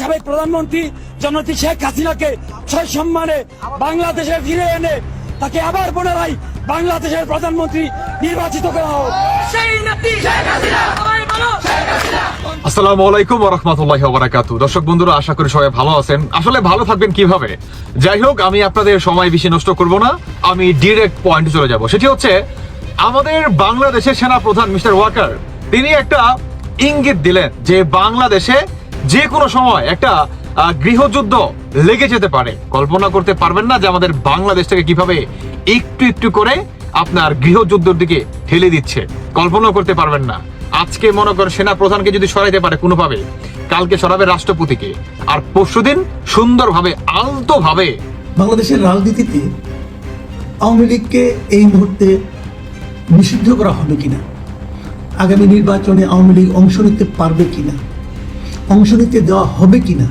সাবেক প্রধানমন্ত্রী জনতি শেখ হাসিনাকে ছয় সম্মানে বাংলাদেশে ফিরে এনে তাকে আবার পুনরায় বাংলাদেশের প্রধানমন্ত্রী নির্বাচিত করা হোক। আসসালামু আলাইকুম বারাকাতু দর্শক বন্ধুরা, আশা করি সবাই ভালো আছেন। আসলে ভালো থাকবেন কীভাবে? যাই হোক, আমি আপনাদের সময় বেশি নষ্ট করব না। আমি পয়েন্টে চলে যাব। সেটি হচ্ছে, আমাদের বাংলাদেশের সেনা প্রধান মিস্টার ওয়াকার, তিনি একটা ইঙ্গিত দিলেন যে বাংলাদেশে যে কোনো সময় একটা গৃহযুদ্ধ লেগে যেতে পারে। কল্পনা করতে পারবেন না যে আমাদের বাংলাদেশটাকে কীভাবে একটু একটু করে আপনার গৃহযুদ্ধের দিকে ঠেলে দিচ্ছে। কল্পনা করতে পারবেন না। আজকে মনে করেন সেনা প্রধানকে যদি সরাইতে পারে কোনোভাবে, কালকে সরাবে রাষ্ট্রপতিকে। আর পরশুদিন সুন্দরভাবে, আলতোভাবে বাংলাদেশের রাজনীতিতে আওয়ামী লীগকে এই মুহূর্তে নিষিদ্ধ করা হবে কিনা? আগামী নির্বাচনে আওয়ামী লীগ অংশ নিতে পারবে কিনা? অংশ নিতে দেওয়া হবে কিনা?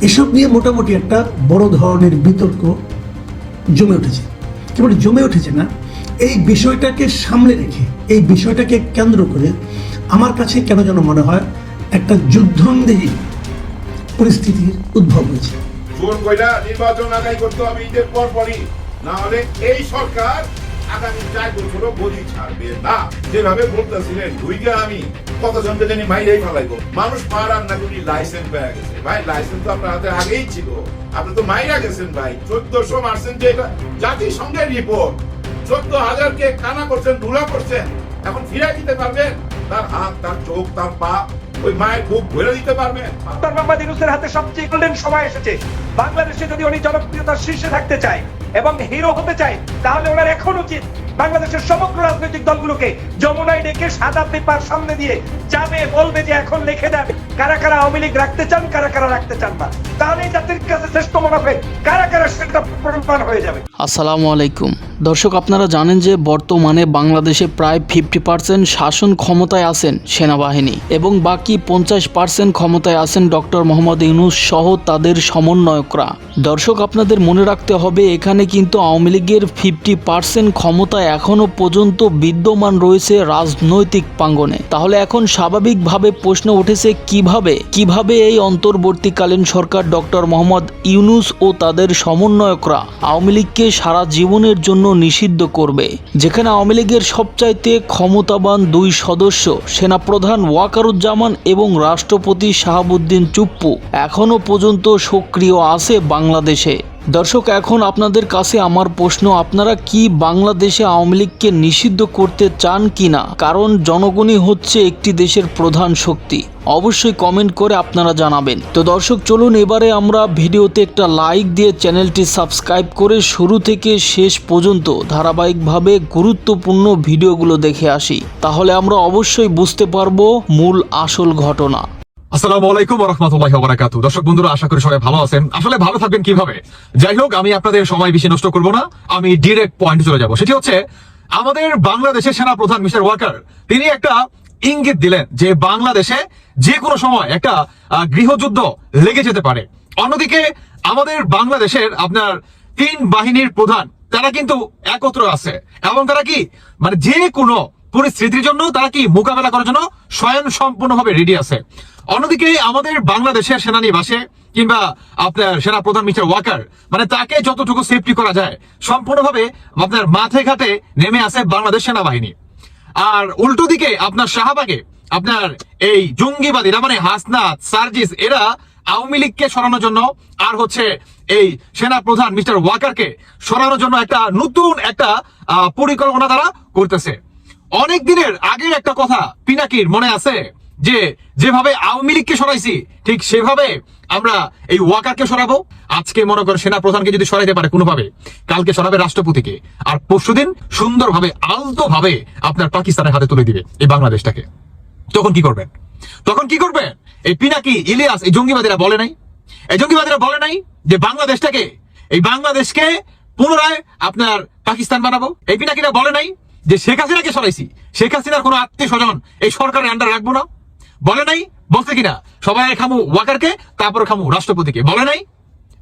এসব নিয়ে মোটামুটি একটা বড় ধরনের বিতর্ক জমে উঠেছে। কেবল জমে উঠেছে না, এই বিষয়টাকে সামনে রেখে, এই বিষয়টাকে কেন্দ্র করে আমার কাছে কেন যেন মনে হয় একটা যুদ্ধন্দেহী পরিস্থিতির উদ্ভব হয়েছে। জোর কইরা নির্বাচন আগাই করতে হবে ঈদের পর পরই। না হলে এই সরকার আগামী চার গদি ছাড়বে না। যেভাবে বলতেছিলেন আমি জানি মাইরাই ফেলাইবো। মানুষ মারার না কোনি লাইসেন্স পেয়ে গেছে। ভাই লাইসেন্স তো আপনার হাতে আগেই ছিল। আপনি তো মাইরা গেছেন ভাই। চোদ্দশো মারছেন যে এটা জাতিসংঘের রিপোর্ট চোদ্দ হাজারকে কানা করছেন, ধুলা করছেন। এখন ফিরাই দিতে পারবেন? তার হাত, তার চোখ, তার পা, ওই মায়ের দিতে পারবেন হাতে সবচেয়ে গোল্ডেন সময় এসেছে। বাংলাদেশে যদি উনি জনপ্রিয়তার শীর্ষে থাকতে চায় এবং হিরো হতে চায়, তাহলে ওনার এখন উচিত বাংলাদেশের সমগ্র রাজনৈতিক দলগুলোকে যমুনায় ডেকে সাদা পেপার সামনে দিয়ে যাবে, বলবে যে এখন লিখে দেন, কারা কারা আওয়ামী লীগ রাখতে চান, কারা কারা রাখতে চান না। আসসালামু আলাইকুম। দর্শক, আপনারা জানেন যে বর্তমানে বাংলাদেশে প্রায় ফিফটি পার্সেন্ট শাসন ক্ষমতায় আছেন সেনাবাহিনী এবং বাকি পঞ্চাশ পার্সেন্ট ক্ষমতায় আছেন ডক্টর মোহাম্মদ ইউনুস সহ তাদের সমন্বয়করা। দর্শক, আপনাদের মনে রাখতে হবে, এখানে কিন্তু আওয়ামী লীগের ফিফটি পার্সেন্ট ক্ষমতা এখনও পর্যন্ত বিদ্যমান রয়েছে রাজনৈতিক প্রাঙ্গনে তাহলে এখন স্বাভাবিকভাবে প্রশ্ন উঠেছে, কীভাবে? কীভাবে এই অন্তর্বর্তীকালীন সরকার ডক্টর মোহাম্মদ ইউনুস ও তাদের সমন্বয়করা আওয়ামী লীগকে সারা জীবনের জন্য নিষিদ্ধ করবে, যেখানে আওয়ামী লীগের সবচাইতে ক্ষমতাবান দুই সদস্য সেনাপ্রধান ওয়াকারুজ্জামান এবং রাষ্ট্রপতি শাহাবুদ্দিন চুপ্পু এখনও পর্যন্ত সক্রিয় আছে বাংলাদেশে। দর্শক, এখন আপনাদের কাছে আমার প্রশ্ন, আপনারা কি বাংলাদেশে আওয়ামী লীগকে নিষিদ্ধ করতে চান কি না কারণ জনগণই হচ্ছে একটি দেশের প্রধান শক্তি। অবশ্যই কমেন্ট করে আপনারা জানাবেন। তো দর্শক, চলুন এবারে আমরা ভিডিওতে একটা লাইক দিয়ে চ্যানেলটি সাবস্ক্রাইব করে শুরু থেকে শেষ পর্যন্ত ধারাবাহিকভাবে গুরুত্বপূর্ণ ভিডিওগুলো দেখে আসি। তাহলে আমরা অবশ্যই বুঝতে পারব মূল আসল ঘটনা। আসসালামু আলাইকুম রহমতুল্লাহ বারাকাতু দর্শক বন্ধুরা, আশা করি সবাই ভালো আছেন। আসলে ভালো থাকবেন কীভাবে? যাই হোক, আমি আপনাদের সময় বেশি নষ্ট করব না। আমি ডিরেক্ট পয়েন্টে চলে যাব। সেটি হচ্ছে, আমাদের বাংলাদেশের সেনা প্রধান মিস্টার ওয়াকার, তিনি একটা ইঙ্গিত দিলেন যে বাংলাদেশে যে কোনো সময় একটা গৃহযুদ্ধ লেগে যেতে পারে। অন্যদিকে, আমাদের বাংলাদেশের আপনার তিন বাহিনীর প্রধান, তারা কিন্তু একত্র আছে। এবং তারা কি? মানে যে কোনো পরিস্থিতির জন্য তারা কি মোকাবেলা করার জন্য স্বয়ং সম্পূর্ণভাবে রেডি আছে। অন্যদিকে আমাদের বাংলাদেশের সেনানিবাসে কিংবা আপনার সেনা প্রধান মিস্টার ওয়াকার মানে তাকে যতটুকু সেফটি করা যায়, সম্পূর্ণভাবে আপনার মাঠে ঘাটে নেমে আছে বাংলাদেশ সেনাবাহিনী। আর উল্টো দিকে আপনার শাহবাগে আপনার এই জঙ্গিবাদীরা মানে হাসনাত, সার্জিস, এরা আওয়ামী লীগকে সরানোর জন্য আর হচ্ছে এই সেনা প্রধান মিস্টার ওয়াকারকে সরানোর জন্য একটা নতুন একটা পরিকল্পনা তারা করতেছে। অনেক দিনের আগের একটা কথা পিনাকির মনে আছে? যে যেভাবে আওয়ামী লীগকে সরাইছি, ঠিক সেভাবে আমরা এই ওয়াকারকে সরাবো। আজকে মনে করে সেনা প্রধানকে যদি সরাইতে পারে কোনোভাবে, কালকে সরাবে রাষ্ট্রপতিকে। আর পরশুদিন সুন্দরভাবে, আলতোভাবে আপনার পাকিস্তানের হাতে তুলে দিবে এই বাংলাদেশটাকে। তখন কি করবেন? তখন কি করবেন? এই পিনাকি, ইলিয়াস, এই জঙ্গিবাদীরা বলে নাই? এই জঙ্গিবাদীরা বলে নাই যে বাংলাদেশটাকে, এই বাংলাদেশকে পুনরায় আপনার পাকিস্তান বানাবো? এই পিনাকিরা বলে নাই যে শেখ হাসিনাকে সরাইছি, শেখ হাসিনার কোনো আত্মীয় স্বজন এই সরকারের আন্ডার রাখব না। বলে নাই, বলছে কিনা? সবাই খামু ওয়াকারকে, তারপর খামু রাষ্ট্রপতিকে। বলে নাই,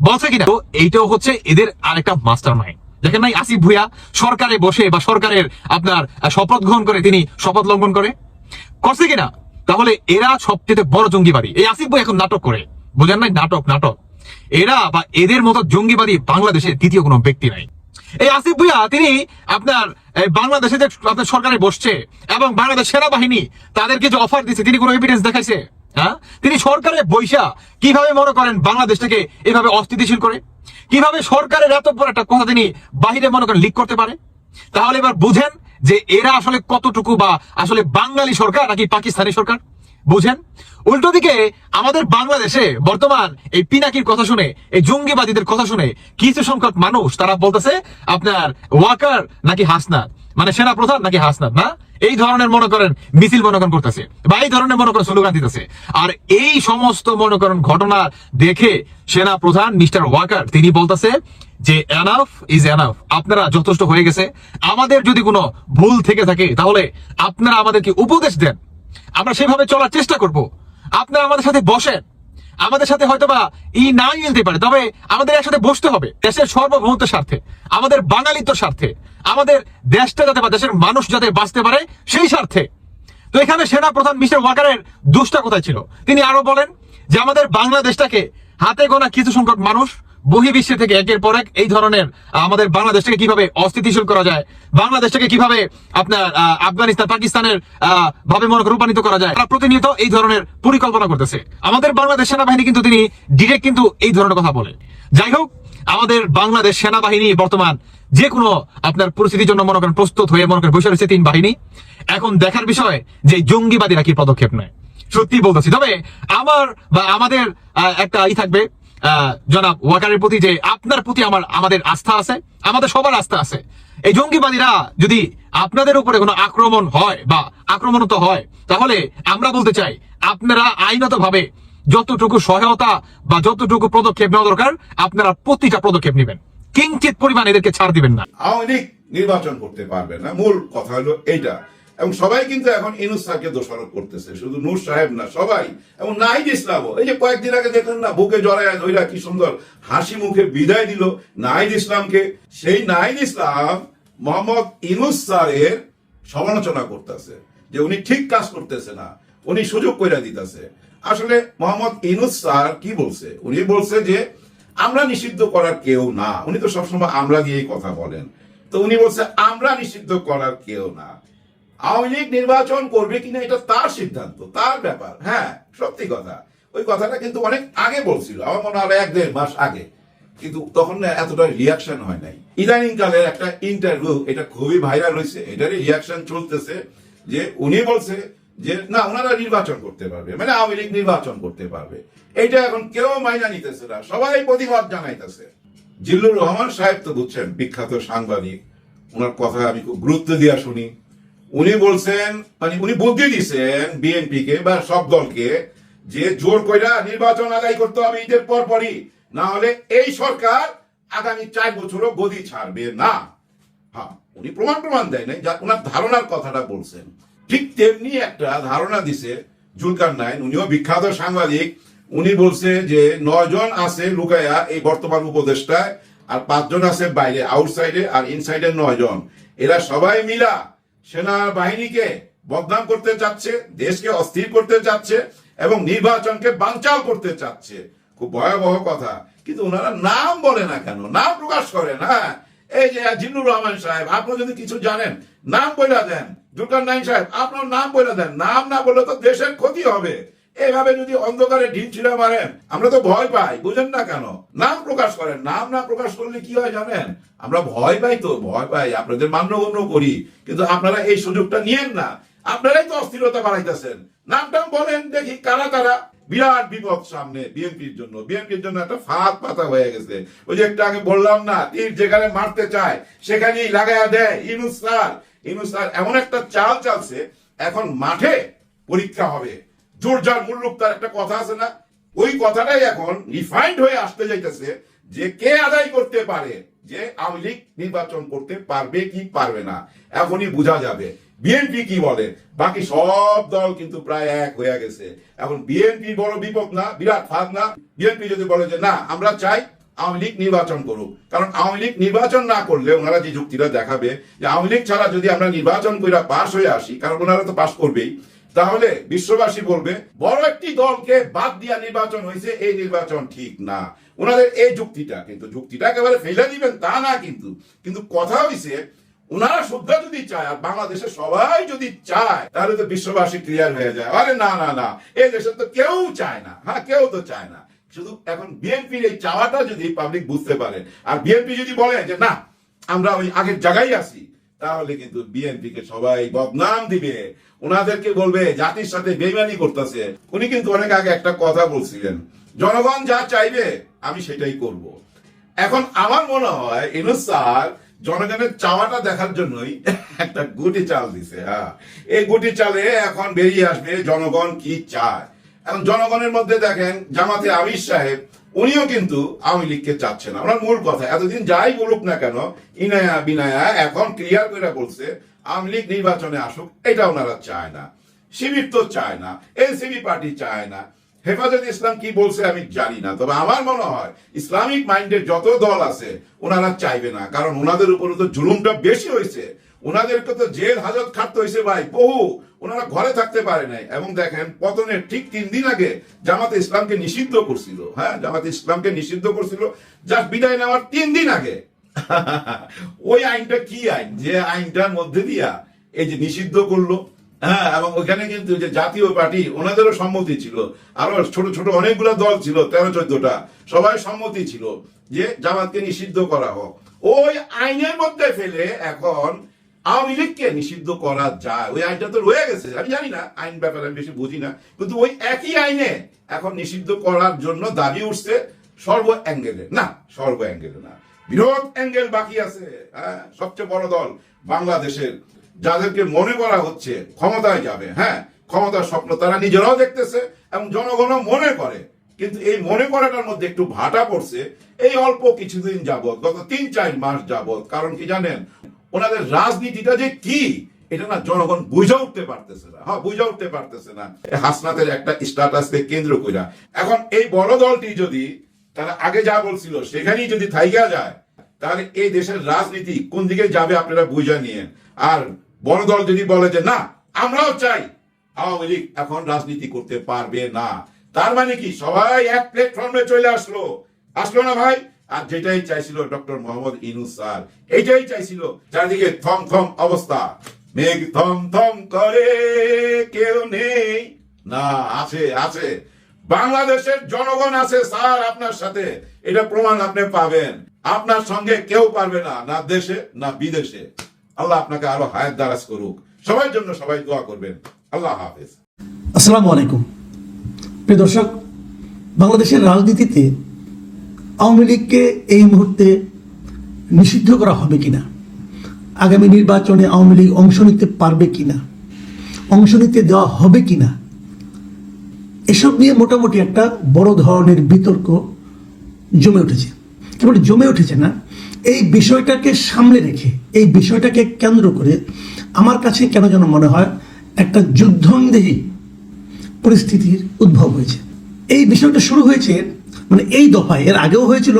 বলছে কিনা? তো এইটাও হচ্ছে এদের আরেকটা মাস্টার মাইন্ড দেখেন নাই, আসিফ ভুইয়া সরকারে বসে বা সরকারের আপনার শপথ গ্রহণ করে, তিনি শপথ লঙ্ঘন করে। করছে কিনা? তাহলে এরা সবচেয়ে বড় জঙ্গিবাদী। এই আসিফ ভাই এখন নাটক করে। বোঝেন নাই, নাটক নাটক। এরা বা এদের মতো জঙ্গিবাদী বাংলাদেশে দ্বিতীয় কোনো ব্যক্তি নাই। এই আসিফ ভুইয়া, তিনি আপনার এই বাংলাদেশে যে আপনার সরকারে বসছে এবং বাংলাদেশ সেনাবাহিনী তাদেরকে যে অফার দিচ্ছে তিনি কোনো এভিডেন্স দেখাইছে? হ্যাঁ? তিনি সরকারে বৈশা কীভাবে মনে করেন বাংলাদেশটাকে এভাবে অস্থিতিশীল করে? কীভাবে সরকারের এত বড় একটা কথা তিনি বাহিরে মনে করেন লিক করতে পারে? তাহলে এবার বুঝেন যে এরা আসলে কতটুকু বা আসলে বাঙালি সরকার নাকি পাকিস্তানি সরকার? বুঝেন? উল্টো দিকে আমাদের বাংলাদেশে বর্তমান এই পিনাকির কথা শুনে, এই জঙ্গিবাদীদের কথা শুনে কিছু সংখ্যক মানুষ, তারা বলতেছে, আপনার ওয়াকার নাকি হাসনাত? মানে সেনা প্রধান নাকি হাসনাত? না? এই ধরনের মনে করেন, মিছিল মনে করতেছে বা এই ধরনের মনে করেন স্লোগান দিতেছে। আর এই সমস্ত মনে করেন ঘটনা দেখে সেনা প্রধান মিস্টার ওয়াকার, তিনি বলতেছে যে এনাফ ইজ এনাফ আপনারা যথেষ্ট হয়ে গেছে। আমাদের যদি কোনো ভুল থেকে থাকে, তাহলে আপনারা আমাদেরকে উপদেশ দেন। আমরা সেভাবে চলার চেষ্টা করব। আপনারা আমাদের সাথে বসেন। আমাদের সাথে হয়তোবা ই নাই মিলতে পারে, তবে আমাদের একসাথে বসতে হবে। দেশের সার্বভৌমত্বের স্বার্থে, আমাদের বাঙালিত্বের স্বার্থে, আমাদের দেশটা যাতে বা দেশের মানুষ যাতে বাঁচতে পারে সেই স্বার্থে। তো এখানে সেনা প্রধান মিস্টার ওয়াকারের দুষ্টা কোথায় ছিল? তিনি আরও বলেন যে আমাদের বাংলাদেশটাকে হাতে গোনা কিছু সংখ্যক মানুষ বহির্বিশ্বে থেকে একের পর এক এই ধরনের আমাদের বাংলাদেশটাকে কীভাবে অস্থিতিশীল করা যায়, বাংলাদেশটাকে কীভাবে আপনার আফগানিস্তান, পাকিস্তানের ভাবে মনে রূপান্তরিত করা যায়, তারা প্রতিনিয়ত এই ধরনের পরিকল্পনা করতেছে। আমাদের বাংলাদেশ সেনাবাহিনী কিন্তু তিনি ডিরেক্ট কিন্তু এই ধরনের কথা বলে যাই হোক, আমাদের বাংলাদেশ সেনাবাহিনী বর্তমান যে কোনো আপনার পরিস্থিতির জন্য মনে করেন প্রস্তুত হয়ে মনে করেন বসে রয়েছে তিন বাহিনী। এখন দেখার বিষয় যে জঙ্গিবাদীরা কি পদক্ষেপ নেয়। সত্যি বলতেছি, তবে আমার বা আমাদের একটা ই থাকবে জনাব ওয়াকারের প্রতি যে আপনার প্রতি আমার, আমাদের আস্থা আছে, আমাদের সবার আস্থা আছে। এই জঙ্গিবাদীরা যদি আপনাদের উপরে কোনো আক্রমণ হয় বা আক্রমণত হয়, তাহলে আমরা বলতে চাই, আপনারা আইনত ভাবে যতটুকু সহায়তা বা যতটুকু পদক্ষেপ নেওয়া দরকার, আপনারা প্রতিটা পদক্ষেপ নেবেন। কিঞ্চিত পরিমাণ এদেরকে ছাড় দিবেন না। আওয়ামী লীগ নির্বাচন করতে পারবে না। মূল কথা হলো এইটা। এবং সবাই কিন্তু এখন ইনুস স্যারকে দোষারোপ করতেছে। শুধু নূর সাহেব না, সবাই। এবং নাহিদ ইসলামও। এই যে কয়েকদিন আগে দেখলেন না, বুকে জড়ায় ধইরা কি সুন্দর হাসি মুখে বিদায় দিল নাহিদ ইসলামকে। সেই নাহিদ ইসলাম মোহাম্মদ ইনুস স্যারের সমালোচনা করতেছে, যে উনি ঠিক কাজ করতেছে না, উনি সুযোগ কইরা দিতেছে। আসলে মোহাম্মদ ইনুস স্যার কি বলছে? উনি বলছে যে, আমরা নিষিদ্ধ করার কেউ না। উনি তো সবসময় আমরা দিয়েই কথা বলেন। তো উনি বলছে, আমরা নিষিদ্ধ করার কেউ না। আওয়ামী লীগ নির্বাচন করবে কিনা এটা তার সিদ্ধান্ত, তার ব্যাপার। হ্যাঁ সত্যি কথা। ওই কথাটা কিন্তু অনেক আগে বলছিল, আমার মনে হয় এক দেড় মাস আগে। কিন্তু তখন এতটা রিয়াকশন হয় নাই। ইদানিং কালের একটা ইন্টারভিউ এটা খুবই ভাইরাল হয়েছে, এটারই রিয়াকশন চলতেছে যে উনি বলছে যে, না, ওনারা নির্বাচন করতে পারবে। মানে আওয়ামী লীগ নির্বাচন করতে পারবে। এটা এখন কেউ মাইনা নিতেছে না, সবাই প্রতিবাদ জানাইতেছে। জিল্লুর রহমান সাহেব তো বুঝছেন, বিখ্যাত সাংবাদিক, ওনার কথা আমি খুব গুরুত্ব দিয়া শুনি। উনি বলছেন মানে উনি বুদ্ধি দিছেন বিএনপি কে বা সব দলকে যে জোর কইরা নির্বাচন আদায় করতে হবে ঈদের পর পরই না হলে এই সরকার আগামী চার বছরও গদি ছাড়বে না। হ্যাঁ উনি প্রমাণ প্রমাণ দেয় নাই, যা ওনার ধারণার কথাটা বলছেন। ঠিক তেমনি একটা ধারণা দিছে জুলকার নাইন, উনিও বিখ্যাত সাংবাদিক। উনি বলছে যে নয় জন আছে লুকায়া, এই বর্তমান উপদেষ্টায়, আর পাঁচজন আছে বাইরে, আউটসাইডে, আর ইনসাইডে নয় জন। এরা সবাই মিলা সেনা বাহিনীকে বদনাম করতে চাচ্ছে, দেশকে অস্থির করতে চাচ্ছে এবং নির্বাচনকে বাঞ্চাল করতে চাচ্ছে। খুব ভয়াবহ কথা। কিন্তু ওনারা নাম বলে না কেন? নাম প্রকাশ করে না। এই যে জিল্লুর রহমান সাহেব, আপনি যদি কিছু জানেন, নাম বইলা দেন। দুর্গান নাইন সাহেব, আপনার নাম বইলা দেন। নাম না বললে তো দেশের ক্ষতি হবে। এইভাবে যদি অন্ধকারে ঢিল ছিঁড়ে মারেন, আমরা তো ভয় পাই, বুঝেন না কেন? নাম প্রকাশ করেন। নাম না প্রকাশ করলে কি হয় জানেন? আমরা ভয় পাই তো, ভয় পাই। আপনাদের মান্যগণ্য করি, কিন্তু আপনারা এই সুযোগটা নিয়েন না। আপনারাই তো অস্থিরতা বাড়াইতেছেন। নামটাম বলেন দেখি কারা কারা। বিরাট বিপদ সামনে বিএনপির জন্য। বিএনপির জন্য একটা ফাঁদ পাতা হয়ে গেছে। ওই যে একটা আগে বললাম না, তীর যেখানে মারতে চায়, সেখানেই লাগাইয়া দেয় ইনুস স্যার এমন একটা চাল চালছে, এখন মাঠে পরীক্ষা হবে। জোর যার মুল্লুক তার একটা কথা আছে না? ওই কথাটাই এখন রিফাইন্ড হয়ে আসতে যাইতেছে যে কে আদায় করতে পারে, যে আওয়ামী লীগ নির্বাচন করতে পারবে কি পারবে না, এখনই বোঝা যাবে। বিএনপি কি বলে? বাকি সব দল কিন্তু প্রায় এক হয়ে গেছে। এখন বিএনপি বড় বিপদ না, বিরাট ফাঁদ না? বিএনপি যদি বলে যে, না, আমরা চাই আওয়ামী লীগ নির্বাচন করুক। কারণ আওয়ামী লীগ নির্বাচন না করলে ওনারা যে যুক্তিটা দেখাবে, যে আওয়ামী লীগ ছাড়া যদি আমরা নির্বাচন করে পাশ হয়ে আসি, কারণ ওনারা তো পাশ করবেই তাহলে বিশ্ববাসী বলবে, বড় একটি দলকে বাদ দিয়া নির্বাচন হয়েছে, এই নির্বাচন ঠিক না। ওনাদের এই যুক্তিটা, কিন্তু যুক্তিটা একেবারে ফেলে দিবেন তা না কিন্তু। কিন্তু কথা হয়েছে ওনারা শুদ্ধ যদি চায় আর বাংলাদেশের সবাই যদি চায়, তাহলে তো বিশ্ববাসী ক্লিয়ার হয়ে যায়। আরে না না না, এই দেশে তো কেউ চায় না। হ্যাঁ কেউ তো চায় না। শুধু এখন বিএনপির এই চাওয়াটা যদি পাবলিক বুঝতে পারে, আর বিএনপি যদি বলে যে, না, আমরা ওই আগের জায়গায় আছি তাহলে কিন্তু বিএনপি কে সবাই বদনাম দিবে। ওনাদেরকে বলবে, জাতির সাথে বেইমানি করতেছে। উনি কিন্তু অনেক আগে একটা কথা বলছিলেন, জনগণ যা চাইবে, আমি সেটাই করব। এখন আমার মনে হয়, ইনুস স্যার, জনগণের চাওয়াটা দেখার জন্যই একটা গুটি চাল দিছে হ্যাঁ। এই গুটি চালে এখন বেরিয়ে আসবে জনগণ কি চায়। এখন জনগণের মধ্যে দেখেন, জামাতে আমির সাহেব উনিও কিন্তু আওয়ামী লীগকে চাচ্ছেন না। ওনার মূল কথা, এতদিন যাই বলুক না কেন, ইনায়া বিনায়া এখন ক্লিয়ার করে বলছে, আওয়ামী লীগ নির্বাচনে আসুক, এটা ওনারা চায় না। শিবির তো চায় না এনসিবি পার্টি চায় না। হেফাজত ইসলাম কি বলছে আমি জানি না, তবে আমার মনে হয় ইসলামিক মাইন্ডের যত দল আছে, ওনারা চাইবে না, কারণ ওনাদের উপরে তো জুলুমটা বেশি হয়েছে। ওনাদেরকে তো জেল হাজত খাটতে হয়েছে ভাই, বহু। ওনারা ঘরে থাকতে পারে নাই। এবং দেখেন, পতনের ঠিক তিন দিন আগে জামাতে ইসলামকে নিষিদ্ধ করছিল হ্যাঁ? জামাতে ইসলামকে নিষিদ্ধ করছিল যা বিদায় নেওয়ার তিন দিন আগে। ওই আইনটা কি আইন? যে আইনটার মধ্যে দিয়া এই যে নিষিদ্ধ করল হ্যাঁ? এবং ওখানে কিন্তু যে জাতীয় পার্টি, ওনাদেরও সম্মতি ছিল। আরও ছোট ছোট অনেকগুলো দল ছিল, তেরো, চোদ্দটা। সবাই সম্মতি ছিল যে জামাতকে নিষিদ্ধ করা হোক। ওই আইনের মধ্যে ফেলে এখন আওয়ামী লীগকে নিষিদ্ধ করা যায়। ওই আইনটা তো রয়ে গেছে। আমি জানি না, আইন ব্যাপারে আমি বেশি বুঝি না। কিন্তু ওই একই আইনে এখন নিষিদ্ধ করার জন্য দাবি উঠছে সর্ব অ্যাঙ্গেলে। না, সর্ব অ্যাঙ্গেলে না। বৃহৎ অ্যাঙ্গেল বাকি আছে। হ্যাঁ সবচেয়ে বড় দল বাংলাদেশের। যাদেরকে মনে করা হচ্ছে ক্ষমতায় যাবে। হ্যাঁ ক্ষমতার স্বপ্ন তারা নিজেরাও দেখতেছে এবং জনগণও মনে করে। কিন্তু এই মনে করাটার মধ্যে একটু ভাটা পড়ছে। এই অল্প কিছুদিন যাবৎ, গত তিন চার মাস যাবৎ, কারণ কি জানেন? ওনাদের রাজনীতিটা যে কি, এটা না জনগণ বুঝে উঠতে পারতেছে না। হ্যাঁ বুঝে উঠতে পারতেছে না। হাসনাতের একটা স্ট্যাটাসকে কেন্দ্র কইরা। এখন এই বড় দলটি যদি, তারা আগে যা বলছিল, সেখানেই যদি থাইকা যায়, তাহলে এই দেশের রাজনীতি কোন দিকে যাবে আপনারা বুঝে নিয়েন আর বড় দল যদি বলে যে, না, আমরাও চাই। আওয়ামী লীগ এখন রাজনীতি করতে পারবে না। তার মানে কি, সবাই এক প্ল্যাটফর্মে চলে আসলো। আসলো না ভাই? আর যেটাই চাইছিল ডক্টর মোহাম্মদ ইনুস স্যার এইটাই চাইছিল চারদিকে থম থম অবস্থা। মেঘ থম থম করে, কেউ নেই। না, আছে আছে। বাংলাদেশের জনগণ আছে স্যার আপনার সাথে। এটা প্রমাণ আপনি পাবেন। আপনার সঙ্গে কেউ পারবে না না দেশে, না বিদেশে। আল্লাহ আপনাকে আরও হায়াত দারাজ করুক। সবার জন্য সবাই দোয়া করবেন। আল্লাহ হাফেজ। আসসালামু আলাইকুম। প্রিয় দর্শক, বাংলাদেশের রাজনীতিতে আওয়ামী লীগকে এই মুহূর্তে নিষিদ্ধ করা হবে কিনা? আগামী নির্বাচনে আওয়ামী লীগ অংশ নিতে পারবে কিনা? অংশ নিতে দেওয়া হবে কিনা? এসব নিয়ে মোটামুটি একটা বড় ধরনের বিতর্ক জমে উঠেছে। কেবল জমে উঠেছে না, এই বিষয়টাকে সামনে রেখে, এই বিষয়টাকে কেন্দ্র করে আমার কাছে কেন যেন মনে হয় একটা যুদ্ধন্দেহী পরিস্থিতির উদ্ভব হয়েছে। এই বিষয়টা শুরু হয়েছে মানে এই দফায়, এর আগেও হয়েছিল,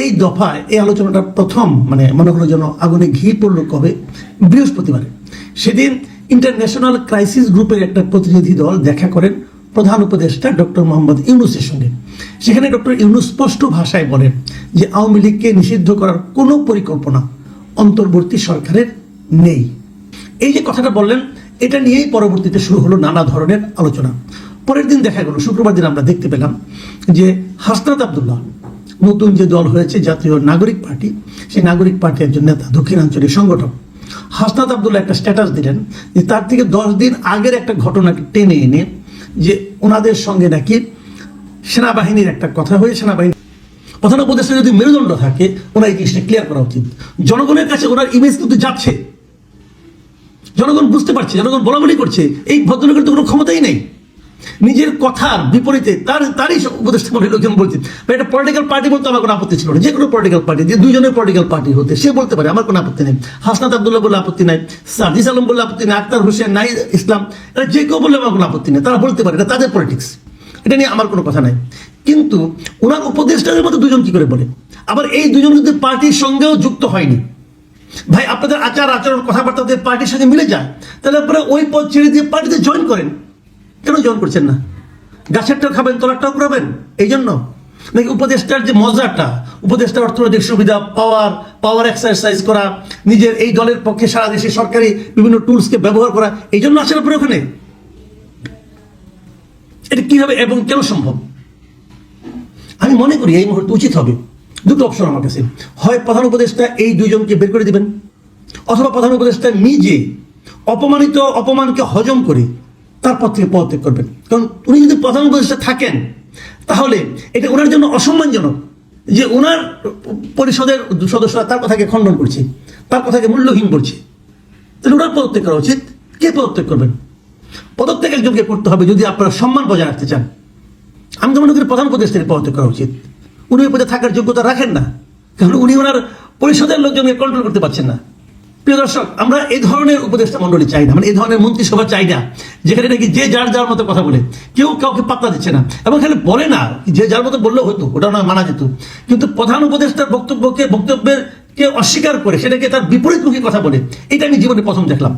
এই দফায় এই আলোচনাটা প্রথম মানে মনে হলো যেন আগুনে ঘি পড়ল কবে? বৃহস্পতিবারে। সেদিন ইন্টারন্যাশনাল ক্রাইসিস গ্রুপের একটা প্রতিনিধি দল দেখা করেন প্রধান উপদেষ্টা ডক্টর মোহাম্মদ ইউনুসের সঙ্গে। সেখানে ডক্টর ইউনুস স্পষ্ট ভাষায় বলেন যে আওয়ামী লীগকে নিষিদ্ধ করার কোনো পরিকল্পনা অন্তর্বর্তী সরকারের নেই। এই যে কথাটা বললেন, এটা নিয়েই পরবর্তীতে শুরু হলো নানা ধরনের আলোচনা। পরের দিন দেখা গেল, শুক্রবার দিন আমরা দেখতে পেলাম যে হাসনাত আবদুল্লাহ নতুন যে দল হয়েছে জাতীয় নাগরিক পার্টি, সেই নাগরিক পার্টি একজন নেতা দক্ষিণাঞ্চলীয় সংগঠন হাসনাত আবদুল্লাহ একটা স্ট্যাটাস দিলেন যে তার থেকে দশ দিন আগের একটা ঘটনাকে টেনে এনে যে ওনাদের সঙ্গে নাকি সেনাবাহিনীর একটা কথা হয়ে সেনাবাহিনী প্রধান উপদেষ্টা যদি মেরুদণ্ড থাকে, ওনার এই জিনিসটা ক্লিয়ার করা উচিত। জনগণের কাছে ওনার ইমেজ কিন্তু যাচ্ছে। জনগণ বুঝতে পারছে, জনগণ বলা বলি করছে, এই ভদ্রলোকের তো কোনো ক্ষমতাই নেই। নিজের কথার বিপরীতে, তার, তারই উপদেষ্টা মনে লোকজন বলছে এটা পলিটিক্যাল পার্টি বলতে আমার কোনো আপত্তি ছিল না। যে কোনো পলিটিক্যাল পার্টি যে দুইজনের পলিটিক্যাল পার্টি হতে, সে বলতে পারে, আমার কোনো আপত্তি নেই। হাসনাত আবদুল্লাহ বলে আপত্তি নাই সাজিস আলম বলে আপত্তি নেই, আক্তার হোসেন নাই ইসলাম, এরা যে কেউ বললে আমার কোনো আপত্তি নেই। তারা বলতে পারে, এটা তাদের পলিটিক্স এটা নিয়ে আমার কোনো কথা নাই। কিন্তু ওনার উপদেষ্টাদের মধ্যে দুজন কি করে বলে? আবার এই দুজন কিন্তু পার্টির সঙ্গেও যুক্ত হয়নি, ভাই, আপনাদের আচার আচরণ কথাবার্তা যদি পার্টির সাথে মিলে যায়, তাহলে আপনারা ওই পদ ছেড়ে দিয়ে পার্টিতে জয়েন করেন। কেন জয়েন করছেন না? গাছেরটাও খাবেন, তলারটাও করাবেন? এই জন্য? নাকি উপদেষ্টার যে মজাটা উপদেষ্টা অর্থনৈতিক সুবিধা পাওয়ার পাওয়ার এক্সারসাইজ করা, নিজের এই দলের পক্ষে সারা দেশে সরকারি বিভিন্ন টুলসকে ব্যবহার করা, এই জন্য আসেন আপনার ওখানে? এটা কীভাবে এবং কেন সম্ভব? আমি মনে করি এই মুহূর্তে উচিত হবে দুটো অপশন আমার কাছে। হয় প্রধান উপদেষ্টা এই দুইজনকে বের করে দিবেন, অথবা প্রধান উপদেষ্টা নিজে অপমানিত, অপমানকে হজম করে তারপর থেকে পদত্যাগ করবেন। কারণ উনি যদি প্রধান উপদেষ্টা থাকেন, তাহলে এটা ওনার জন্য অসম্মানজনক যে ওনার পরিষদের সদস্যরা তার কথাকে খণ্ডন করছে, তার কথাকে মূল্যহীন করছে। তাহলে ওনার পদত্যাগ করা উচিত। কে পদত্যাগ করবেন? পদত্যাগ একজনকে করতে হবে যদি আপনারা সম্মান বজায় রাখতে চান। আমি তো মনে করি প্রধান উপদেষ্টাকে পদত্যাগ করা উচিত। উনি ওই পদে থাকার যোগ্যতা রাখেন না। কারণ উনি ওনার পরিষদের লোকজনকে কন্ট্রোল করতে পারছেন না। প্রিয় দর্শক, আমরা এই ধরনের উপদেষ্টা মন্ডলী চাই না মানে এই ধরনের মন্ত্রিসভা চাই না, যেখানে নাকি যে যার যার মতো কথা বলে, কেউ কাউকে পাত্তা দিচ্ছে না, এবং খালি বলে না, যে যার মতো বললেও হতো ওটা না মানা যেত। কিন্তু প্রধান উপদেষ্টার বক্তব্যকে বক্তব্যের কে অস্বীকার করে, সেটাকে তার বিপরীতমুখী কথা বলে, এটা আমি জীবনে প্রথম দেখলাম।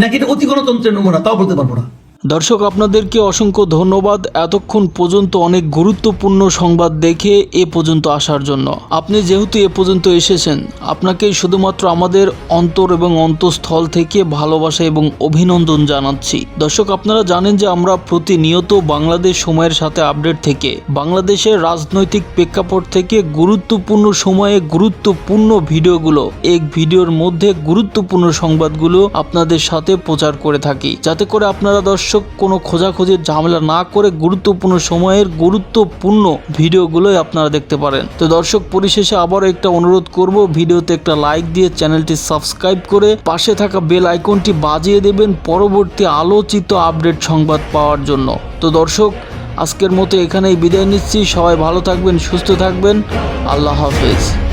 নাকি এটা অতি গণতন্ত্রের নমুনা, তাও বলতে পারব না। দর্শক, আপনাদেরকে অসংখ্য ধন্যবাদ। এতক্ষণ পর্যন্ত অনেক গুরুত্বপূর্ণ সংবাদ দেখে এ পর্যন্ত আসার জন্য। আপনি যেহেতু এ পর্যন্ত এসেছেন, আপনাকে শুধুমাত্র আমাদের অন্তর এবং অন্তঃস্থল থেকে ভালোবাসা এবং অভিনন্দন জানাচ্ছি। দর্শক, আপনারা জানেন যে আমরা প্রতিনিয়ত বাংলাদেশ সময়ের সাথে আপডেট থেকে, বাংলাদেশের রাজনৈতিক প্রেক্ষাপট থেকে গুরুত্বপূর্ণ সময়ে গুরুত্বপূর্ণ ভিডিওগুলো, এক ভিডিওর মধ্যে গুরুত্বপূর্ণ সংবাদগুলো আপনাদের সাথে প্রচার করে থাকি। যাতে করে আপনারা দর্শক কোনো খোঁজাখুঁজির ঝামেলা না করে গুরুত্বপূর্ণ সময়ের গুরুত্বপূর্ণ ভিডিওগুলোই আপনারা দেখতে পারেন। তো দর্শক, পরিশেষে আবারও একটা অনুরোধ করব, ভিডিওতে একটা লাইক দিয়ে চ্যানেলটি সাবস্ক্রাইব করে পাশে থাকা বেল আইকনটি বাজিয়ে দেবেন পরবর্তী আলোচিত আপডেট সংবাদ পাওয়ার জন্য। তো দর্শক, আজকের মতো এখানেই বিদায় নিচ্ছি। সবাই ভালো থাকবেন, সুস্থ থাকবেন। আল্লাহ হাফেজ।